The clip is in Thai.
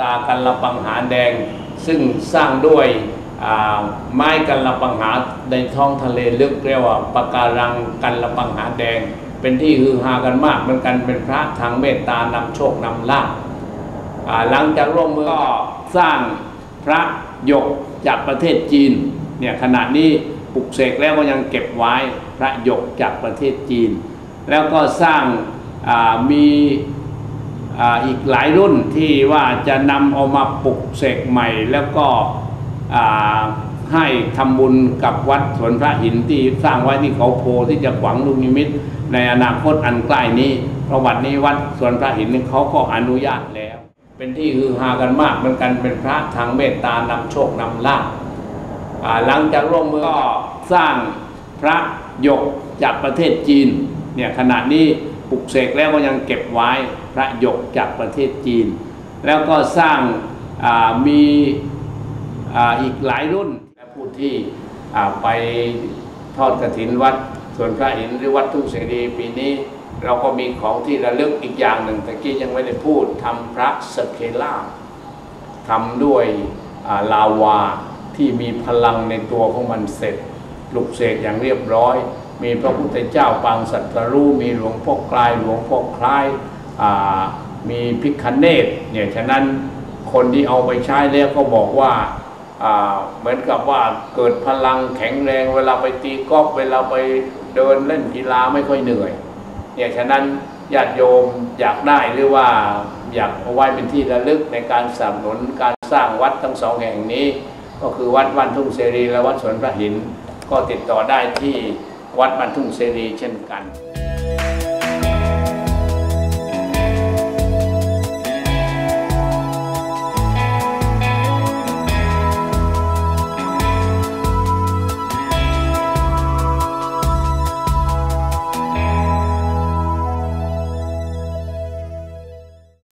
ตากันละปังหาแดง ซึ่งสร้างด้วยอ่าไม้กันละปังหาในท้องทะเลลึกเรียกว่าปะการังกันละปังหาแดง เป็นที่ฮือฮากันมากเหมือนกันเป็นพระทางเมตตานำโชคนำลาภอ่าหลังจากร่วมมือก็สร้างพระหยกจากประเทศจีนเนี่ยขณะนี้ปลุกเสกแล้วก็ยังเก็บไว้พระหยกจากประเทศจีน แล้วก็สร้างอ่ามี อ่าอีกหลายรุ่นที่ว่าจะนำเอามาปลุกเสกใหม่ แล้วก็อ่าให้ทำบุญกับวัดสวนพระหินที่สร้างไว้ที่เขาโพที่จะขวางลูกนิมิต ในอนาคตอันใกล้นี้เพราะวัดนี้วัดสวนพระหินนี่เขาก็อนุญาตแล้ว เป็นที่ฮือฮากันมากเหมือนกันเป็นพระทางเมตตานำโชคนำลาภอ่าหลังจากร่วมมือก็สร้างพระหยกจากประเทศจีนเนี่ยขณะนี้ ปลุกเสกแล้วก็ยังเก็บไว้พระหยกจากประเทศจีน แล้วก็สร้างามีออีกหลายรุ่นและผู้ที่ไปทอดกระถินวัดส่วนพระหินทร์หรือวัดทุ่งเสรีปีนี้ เราก็มีของที่ระลึกอีกอย่างหนึ่งตะกี้ยังไม่ได้พูดทำพระสเคล่าทำด้วยาลาวาที่มีพลังในตัวของมันเสร็จปลุกเสกอย่างเรียบร้อย มีพระพุทธเจ้าปางสัตรูมีหลวงพ่อกลายหลวงพ่อคล้ายมีพิคเนตเนี่ยฉะนั้นคนที่เอาไปใช้แล้วก็บอกว่าเหมือนกับว่าเกิดพลังแข็งแรงเวลาไปตีกอล์ฟเวลาไปเดินเล่นกีฬาไม่ค่อยเหนื่อยเนี่ยฉะนั้นญาติโยมอยากได้หรือว่าอยากเอาไว้เป็นที่ระลึกในการสนับสนุนการสร้างวัดทั้งสองแห่งนี้ ก็คือวัดบ้านทุ่งเสรีและวัดสวนพระหิน ก็ติดต่อได้ที่ วัดบรรทุ่งเสรีเช่นกัน